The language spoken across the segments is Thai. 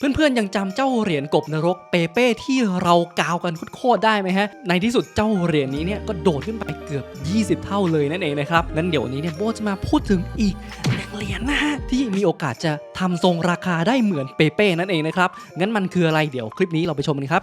เพื่อนๆยังจำเจ้าเหรียญกบนรกเปเป้ที่เรากาวกันโคตรได้ไหมฮะ ในที่สุดเจ้าเหรียญนี้เนี่ยก็โดดขึ้นไปเกือบ 20 เท่าเลยนั่นเองนะครับงั้นเดี๋ยววันนี้เนี่ยโบจะมาพูดถึงอีกหนึ่งเหรียญนะฮะที่มีโอกาสจะทำทรงราคาได้เหมือนเปเป้นั่นเองนะครับงั้นมันคืออะไรเดี๋ยวคลิปนี้เราไปชมกันครับ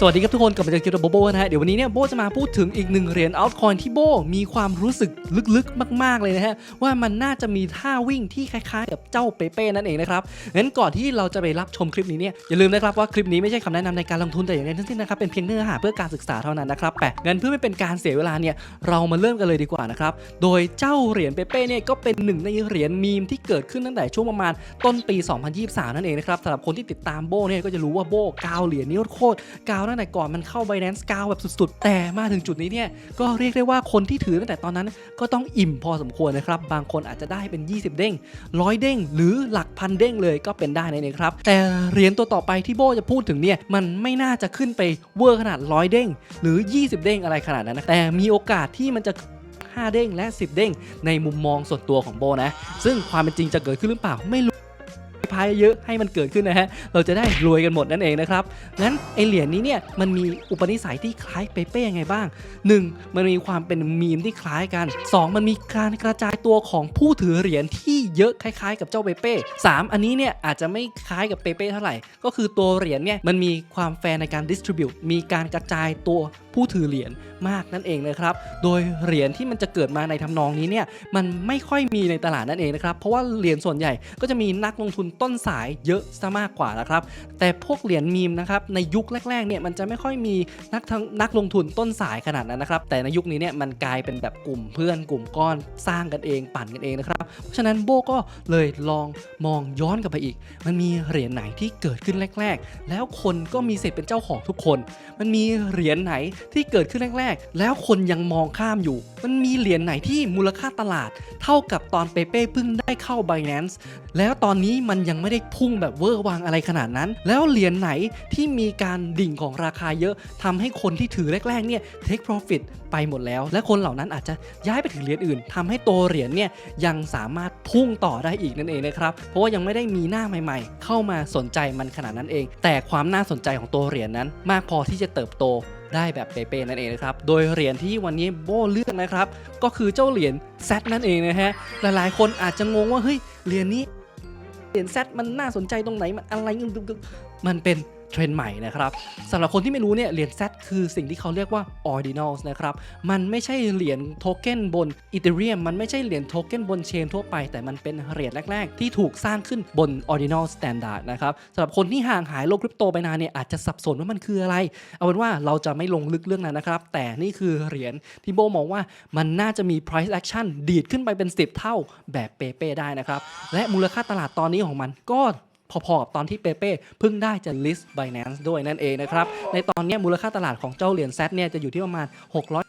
สวัสดีครับทุกคนกลับมาจากคิวโบโบนะฮะเดี๋ยววันนี้เนี่ยโบจะมาพูดถึงอีกหนึ่งเหรียญอัลคอยที่โบมีความรู้สึกลึกๆมาก ๆเลยนะฮะว่ามันน่าจะมีท่าวิ่งที่คล้ายๆ กับเจ้าเปเป้นั่นเองนะครับงั้นก่อนที่เราจะไปรับชมคลิปนี้เนี่ยอย่าลืมนะครับว่าคลิปนี้ไม่ใช่คำแนะนำในการลงทุนแต่อย่างใดทั้งสิ้นนะครับเป็นเพียงเนื้อหาเพื่อการศึกษาเท่านั้นนะครับแปะงั้นเพื่อไม่เป็นการเสียเวลาเนี่ยเรามาเริ่มกันเลยดีกว่านะครับโดยเจ้าเหรียญเปเป้เนี่ยก็เป็นหนึ่งในเหรียญมีมที่เกิดขึ้นตั้งแต่ช่วงประมาณต้นปี 2023 นั่นเองนะครับสำหรับคนที่ติดตามโบเนี่ยก็จะรู้ว่าโบกาวเหรียญนี้โคตรกาวตั้งแต่ก่อนมันเข้า Binance กาวแบบสุดๆ แต่มาถึงจุดนี้เนี่ยก็เรียกได้ว่าคนที่ถือตั้งแต่ตอนนั้นก็ต้องอิ่มพอสมควรนะครับ บางคนอาจจะได้เป็น 20 เด้งร้อยเด้ง หรือหลักพันเด้งเลยก็เป็นได้นั่นเองครับ แต่เหรียญตัวต่อไปที่โบจะพูดถึงเนี่ยมันไม่น่าจะขึ้นไปเวอร์ขนาดร้อยเด้ง หรือ 20 เด้งอะไรขนาดนั้นนะแต่มีโอกาสที่มันจะ5เด้งและ 10 เด้งในมุมมองส่วนตัวของโบนะ ซึ่งความเป็นจริงจะเกิดขึ้นหรือเปล่าไม่รู้ พายเยอะให้มันเกิดขึ้นนะฮะ เราจะได้รวยกันหมดนั่นเองนะครับ งั้นไอเหรียญนี้เนี่ยมันมีอุปนิสัยที่คล้ายเปเป้ยังไงบ้าง 1. มันมีความเป็นมีมที่คล้ายกัน 2. มันมีการกระจายตัวของผู้ถือเหรียญที่เยอะคล้ายๆ กับเจ้าเปเป้ 3. อันนี้เนี่ยอาจจะไม่คล้ายกับเปเป้เท่าไหร่ ก็คือตัวเหรียญเนี่ยมันมีความแฟร์ในการดิสทริบิวต์มีการกระจายตัวผู้ถือเหรียญมากนั่นเองนะครับ โดยเหรียญที่มันจะเกิดมาในทำนองนี้เนี่ยมันไม่ค่อยมีในตลาดนั่นเองนะครับ เพราะว่าเหรียญส่วนใหญ่ก็จะมีนักลงทุนต้นสายเยอะซะมากกว่านะครับ แต่พวกเหรียญมีมนะครับในยุคแรกๆเนี่ยมันจะไม่ค่อยมีนักทั้งนักลงทุนต้นสายขนาดนั้นนะครับ แต่ในยุคนี้เนี่ยมันกลายเป็นแบบกลุ่มเพื่อนกลุ่มก้อนสร้างกันเองปั่นกันเองนะครับ เพราะฉะนั้นโบก็เลยลองมองย้อนกลับไปอีก มันมีเหรียญไหนที่เกิดขึ้นแรก ๆ แล้วคนก็มีสิทธิ์เป็นเจ้าของทุกคน มันมีเหรียญไหนที่เกิดขึ้นแรก ๆ แล้วคนยังมองข้ามอยู่ มันมีเหรียญไหนที่มูลค่าตลาด เท่ากับตอนเปเป้เพิ่งได้เข้า Binance แล้วตอนนี้มันยังไม่ได้พุ่งแบบเวอร์วังอะไรขนาดนั้น แล้วเหรียญไหนที่มีการดิ่งของราคาเยอะทำให้คนที่ถือแรกๆเนี่ย take profit ไปหมดแล้ว และคนเหล่านั้นอาจจะย้ายไปถือเหรียญอื่นทำให้ตัวเหรียญเนี่ยยังสามารถพุ่งต่อได้อีกนั่นเองนะครับ เพราะว่ายังไม่ได้มีหน้าใหม่ ๆ เข้ามาสนใจมันขนาดนั้นเอง แต่ความน่าสนใจของตัวเหรียญนั้น มากพอที่จะเติบโตได้แบบเป๊ะๆนั่นเองนะครับ โดยเหรียญที่วันนี้โบเลือกนะครับ ก็คือเจ้าเหรียญแซนั่นเองนะฮะ หลายๆ คนอาจจะงงว่าเฮ้ย เหรียญนี้ เหรียญแซดมันน่าสนใจตรงไหนมันอะไรมันเป็น เทรนด์ใหม่นะครับสำหรับคนที่ไม่รู้เนี่ยเหรียญ Z คือสิ่งที่เขาเรียกว่า ordinals นะครับมันไม่ใช่เหรียญโทเค็นบน Ethereum มันไม่ใช่เหรียญโทเค็นบนเชนทั่วไป แต่มันเป็นเหรียญแรก ๆ ที่ถูกสร้างขึ้นบน ordinal standard นะครับสำหรับคนที่ห่างหายโลกคริปโตไปนานเนี่ยอาจจะสับสนว่ามันคืออะไร เอาเป็นว่าเราจะไม่ลงลึกเรื่องนั้นนะครับ แต่นี่คือเหรียญที่โบมองว่ามันน่าจะมี price action ดีดขึ้นไปเป็น 10 เท่าแบบเปเป้ได้นะครับและมูลค่าตลาดตอนนี้ของมันก็ พอๆกับตอนที่เปเป้เพิ่งได้จะ list Binance ด้วยนั่นเองนะครับ ในตอนนี้มูลค่าตลาดของเจ้าเหรียญ Z เนี่ยจะอยู่ที่ประมาณ600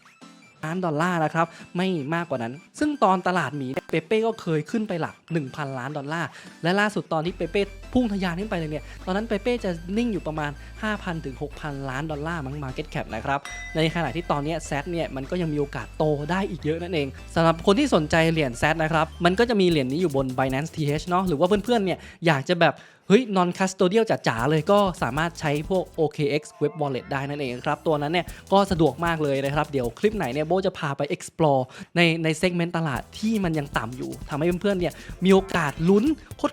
ล้านดอลลาร์นะครับ ไม่มากกว่านั้น ซึ่งตอนตลาดหมีเปเป้ก็เคยขึ้นไปหลัก 1,000 ล้านดอลลาร์ และล่าสุดตอนที่เปเป้พุ่งทะยานขึ้นไปเลยเนี่ย ตอนนั้นเปเป้จะนิ่งอยู่ประมาณ 5,000 ถึง 6,000 ล้านดอลลาร์มั้ง Market Cap นะครับ ในขณะที่ตอนนี้แซดเนี่ยมันก็ยังมีโอกาสโตได้อีกเยอะนั่นเองสำหรับคนที่สนใจเหรียญแซดนะครับ มันก็จะมีเหรียญนี้อยู่บน Binance TH เนาะ หรือว่าเพื่อนๆเนี่ยอยากจะแบบ เฮ้ย non custodial จ๋าๆเลยก็สามารถใช้พวก OKX Web Wallet ได้นั่นเองครับ ตัวนั้นเนี่ยก็สะดวกมากเลยนะครับ เดี๋ยวคลิปไหนเนี่ยโบจะพาไป explore ในใน segment ตลาดที่มันยังต่ำอยู่ทำให้เพื่อนๆเนี่ยมีโอกาสลุ้น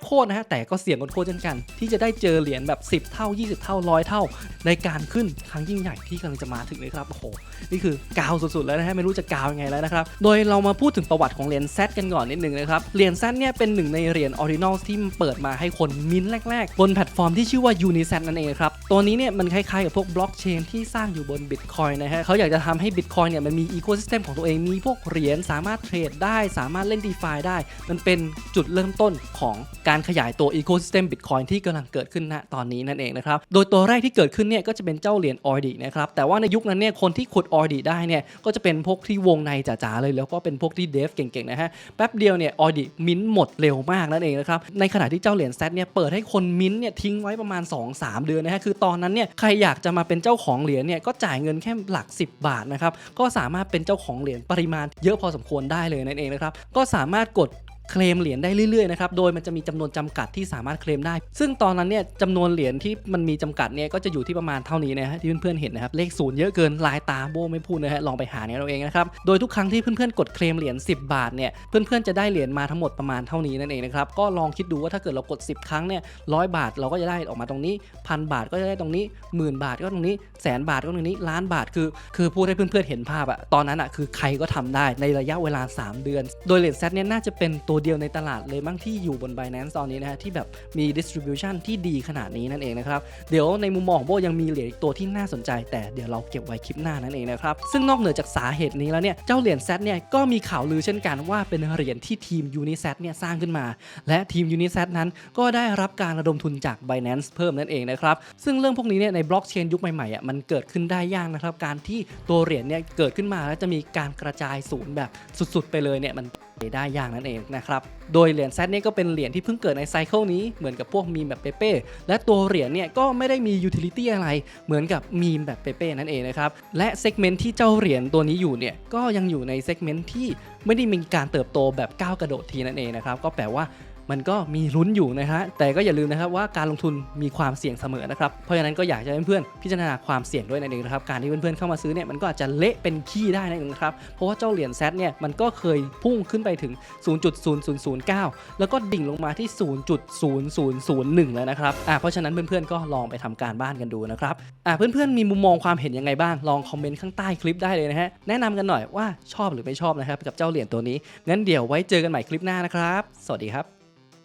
โคตรๆนะฮะแต่ก็เสี่ยงโคตรเช่นกัน ที่จะได้เจอเหรียญแบบ 10 เท่า 20 เท่า100เท่า ในการขึ้นครั้งยิ่งใหญ่ที่กำลังจะมาถึงเลยครับโอ้โหนี่คือกาวสุดๆแล้วนะฮะไม่รู้จะกาวยังไงแล้วนะครับโดยเรามาพูดถึงประวัติของเหรียญ Z กันก่อนนิดนึงนะครับเหรียญ Z เนี่ยเป็นหนึ่งในเหรียญ Ordinals ที่เปิดมาให้คนมิ้นท์แรก ๆ บนแพลตฟอร์มที่ชื่อว่า Unisat นั่นเองครับ ตัวนี้เนี่ยมันคล้ายๆกับพวกบล็อกเชนที่สร้างอยู่บน Bitcoin นะฮะเขาอยากจะทำให้ Bitcoin เนี่ยมันมี Ecosystem ของตัวเองมีพวกเหรียญสามารถเทรดได้สามารถเล่น DeFi ได้ มันเป็นจุดเริ่มต้นของการขยายตัว Ecosystem Bitcoin ที่กำลังเกิดขึ้นณตอนนี้นั่นเองนะครับโดยตัวแรกที่เกิดขึ้นเนี่ยก็จะเป็นเจ้าเหรียญ o r d i นะครับแต่ว่าในยุคนั้นเนี่ยคนที่ขุด o r d i ได้เนี่ยก็จะเป็นพวกที่วงในจ๋าๆเลยแล้วก็เป็นพวกที่เดฟเก่งๆนะฮะแป๊บเดียวเนี่ย o r d i มิ้นหมดเร็วมากนั่นเองนะครับในขณะที่เจ้าเหรียญ Z เนี่ยเปิดให้คนมิ้นท์เนี่ยทิ้งไว้ประมาณ 2-3 เดือนนะฮะคือตอนนั้นเนี่ยใครอยากจะมาเป็นเจ้าของเหรียญเนี่ยก็จ่ายเงินแค่หลัก 10 บาทนะครับก็สามารถเป็นเจ้าของเหรียญปริมาณเยอะพอสมควรได้เลยนั่นเองนะครับก็สามารถกด เคลมเหรียญได้เรื่อยๆนะครับ โดยมันจะมีจำนวนจำกัดที่สามารถเคลมได้ ซึ่งตอนนั้นเนี่ยจำนวนเหรียญที่มันมีจำกัดเนี่ยก็จะอยู่ที่ประมาณเท่านี้นะฮะที่เพื่อนๆเห็นนะครับเลขศูนย์เยอะเกินลายตาโบไม่พูดนะฮะลองไปหาเนี่ยเราเองนะครับโดยทุกครั้งที่เพื่อนๆกดเคลมเหรียญ10 บาทเนี่ยเพื่อนๆจะได้เหรียญมาทั้งหมดประมาณเท่านี้นั่นเองนะครับก็ลองคิดดูว่าถ้าเกิดเรากด 10 ครั้งเนี่ยร้อยบาทเราก็จะได้ออกมาตรงนี้พันบาทก็จะได้ตรงนี้หมื่นบาทก็ตรงนี้แสนบาทก็ตรงนี้ล้านบาทคือ คือพูดให้เพื่อนๆเห็นภาพอะตอนนั้นอะคือใครก็ทำได้ในระยะเวลา 3 เดือน โดยเหรียญแซเนี่ยน่าจะเป็นตัวเดียวในตลาดเลยมั้งที่อยู่บน Binance ตอนนี้นะฮะที่แบบมี distribution ที่ดีขนาดนี้นั่นเองนะครับ เดี๋ยวในมุมมองของโบยังมีเหรียญอีกตัวที่น่าสนใจ แต่เดี๋ยวเราเก็บไว้คลิปหน้านั่นเองนะครับ ซึ่งนอกเหนือจากสาเหตุนี้แล้วเนี่ย เจ้าเหรียญแซเนี่ยก็มีข่าวลือเช่นกันว่าเป็นเหรียญที่ทีม Unisat เนี่ยสร้างขึ้นมา และทีม Unisat นั้นก็ได้รับการระดมทุนจาก Binance เพิ่มนั่นเองนะครับซึ่งเรื่องพวกนี้เนี่ยในบล็อกเชนยุคใหม่ๆอะมันเกิดขึ้นได้ยากนะครับการที่ตัวเหรียญเนี่ยเกิดขึ้นมาแล้วจะมีการกระจายศูนย์แบบสุดๆ ไปเลยเนี่ยมัน ได้ยากนั่นเองนะครับ โดยเหรียญแซดเนี่ยก็เป็นเหรียญที่เพิ่งเกิดในไซเคิลนี้เหมือนกับพวกมีมแบบเปเป้ และตัวเหรียญเนี่ยก็ไม่ได้มียูทิลิตี้อะไรเหมือนกับมีมแบบเปเป้นั่นเองนะครับ และเซกเมนต์ที่เจ้าเหรียญตัวนี้อยู่เนี่ยก็ยังอยู่ในเซกเมนต์ที่ไม่ได้มีการเติบโตแบบก้าวกระโดดทีนั่นเองนะครับก็แปลว่า มันก็มีลุ้นอยู่นะฮะแต่ก็อย่าลืมนะครับว่าการลงทุนมีความเสี่ยงเสมอนะครับเพราะฉะนั้นก็อยากจะให้เพื่อนๆพิจารณาความเสี่ยงด้วยนั่นเองนะครับการที่เพื่อนๆเข้ามาซื้อเนี่ยมันก็อาจจะเละเป็นขี้ได้นั่นเองครับเพราะว่าเจ้าเหรียญแซดเนี่ยมันก็เคยพุ่งขึ้นไปถึง 0.0009 แล้วก็ดิ่งลงมาที่ 0.0001 แล้วนะครับอ่าเพราะฉะนั้นเพื่อนๆก็ลองไปทำการบ้านกันดูนะครับอ่าเพื่อนๆมีมุมมองความเห็นยังไงบ้างลองคอมเมนต์ข้างใต้คลิปได้เลยนะฮะแนะนำกันหน่อยว่าชอบหรือไม่ชอบนะครับกับเจ้าเหรียญตัวนี้งั้นเดี๋ยวไว้เจอกันใหม่คลิปหน้านะครับ สวัสดีครับ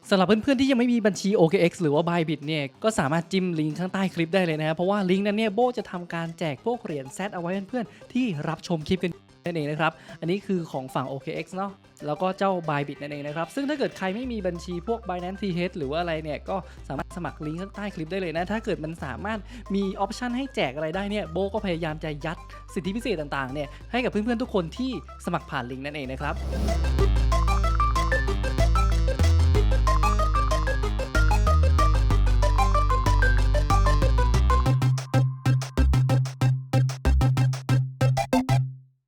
สำหรับเพื่อนๆที่ยังไม่มีบัญชี OKX หรือว่า Bybit เนี่ยก็สามารถจิ้มลิงก์ข้างใต้คลิปได้เลยนะครับเพราะว่าลิงก์นั้นเนี่ยโบจะทำการแจกพวกเหรียญแซดเอาไว้เพื่อนๆที่รับชมคลิปกันนั่นเองนะครับ อันนี้คือของฝั่ง OKX เนาะ แล้วก็เจ้า Bybit นั่นเองนะครับ ซึ่งถ้าเกิดใครไม่มีบัญชีพวก Binance TH หรือว่าอะไรเนี่ย ก็สามารถสมัครลิงก์ข้างใต้คลิปได้เลยนะ ถ้าเกิดมันสามารถมีออปชันให้แจกอะไรได้เนี่ย โบก็พยายามจะยัดสิทธิพิเศษต่างๆเนี่ยให้กับเพื่อนๆทุกคนที่สมัครผ่านลิงก์นั่นเองนะครับ